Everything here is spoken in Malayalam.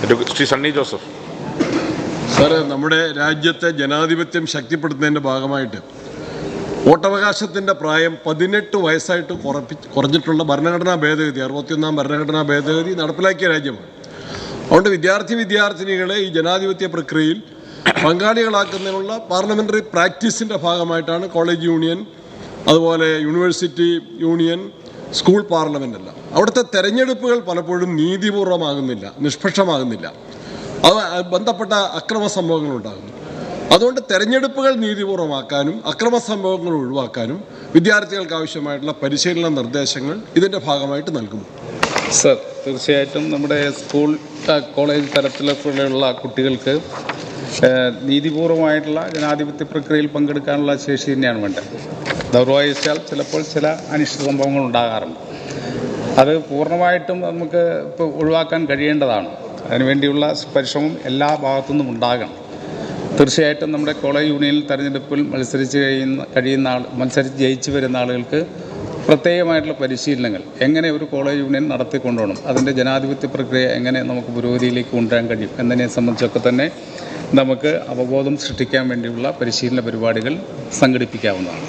ശ്രീ സണ്ണി ജോസഫ്. സാറ് നമ്മുടെ രാജ്യത്തെ ജനാധിപത്യം ശക്തിപ്പെടുത്തുന്നതിന്റെ ഭാഗമായിട്ട് വോട്ടവകാശത്തിന്റെ പ്രായം പതിനെട്ട് വയസ്സായിട്ട് കുറപ്പി കുറഞ്ഞിട്ടുള്ള ഭരണഘടനാ ഭേദഗതി അറുപത്തിയൊന്നാം ഭരണഘടനാ ഭേദഗതി നടപ്പിലാക്കിയ രാജ്യമാണ്. അതുകൊണ്ട് വിദ്യാർത്ഥി വിദ്യാർത്ഥിനികളെ ഈ ജനാധിപത്യ പ്രക്രിയയിൽ പങ്കാളികളാക്കുന്നതിനുള്ള പാർലമെന്ററി പ്രാക്ടീസിന്റെ ഭാഗമായിട്ടാണ് കോളേജ് യൂണിയൻ അതുപോലെ യൂണിവേഴ്സിറ്റി യൂണിയൻ സ്കൂൾ പാർലമെന്റ് അല്ല അവിടുത്തെ തെരഞ്ഞെടുപ്പുകൾ പലപ്പോഴും നീതിപൂർവമാകുന്നില്ല നിഷ്പക്ഷമാകുന്നില്ല. അത് ബന്ധപ്പെട്ട അക്രമ സംഭവങ്ങൾ ഉണ്ടാകുന്നു. അതുകൊണ്ട് തെരഞ്ഞെടുപ്പുകൾ നീതിപൂർവമാക്കാനും അക്രമ സംഭവങ്ങൾ ഒഴിവാക്കാനും വിദ്യാർത്ഥികൾക്ക് ആവശ്യമായിട്ടുള്ള പരിശീലന നിർദ്ദേശങ്ങൾ ഇതിന്റെ ഭാഗമായിട്ട് നൽകുന്നു. സർ തീർച്ചയായിട്ടും നമ്മുടെ സ്കൂൾ കോളേജ് തലത്തിലുള്ള കുട്ടികൾക്ക് നീതിപൂർവമായിട്ടുള്ള ജനാധിപത്യ പ്രക്രിയയിൽ പങ്കെടുക്കാനുള്ള ശേഷി തന്നെയാണ് വേണ്ടത്. ദൗർഭാഗ്യവശാൽ ചിലപ്പോൾ ചില അനിഷ്ട സംഭവങ്ങൾ ഉണ്ടാകാറുണ്ട്. അത് പൂർണമായിട്ടും നമുക്ക് ഇപ്പോൾ ഒഴിവാക്കാൻ കഴിയേണ്ടതാണ്. അതിനുവേണ്ടിയുള്ള പരിശ്രമം എല്ലാ ഭാഗത്തുനിന്നും ഉണ്ടാകണം. തീർച്ചയായിട്ടും നമ്മുടെ കോളേജ് യൂണിയനിൽ തെരഞ്ഞെടുപ്പിൽ മത്സരിച്ച് കഴിയുന്ന കഴിയുന്ന ആൾ മത്സരിച്ച് ജയിച്ചു വരുന്ന ആളുകൾക്ക് പ്രത്യേകമായിട്ടുള്ള പരിശീലനങ്ങൾ എങ്ങനെ ഒരു കോളേജ് യൂണിയൻ നടത്തിക്കൊണ്ടുപോകണം അതിന്റെ ജനാധിപത്യ പ്രക്രിയ എങ്ങനെ നമുക്ക് പുരോഗതിയിലേക്ക് കൊണ്ടുവരാൻ കഴിയും എന്നതിനെ സംബന്ധിച്ചൊക്കെ തന്നെ നമുക്ക് അവബോധം സൃഷ്ടിക്കാൻ വേണ്ടിയുള്ള പരിശീലന പരിപാടികൾ സംഘടിപ്പിക്കാവുന്നതാണ്.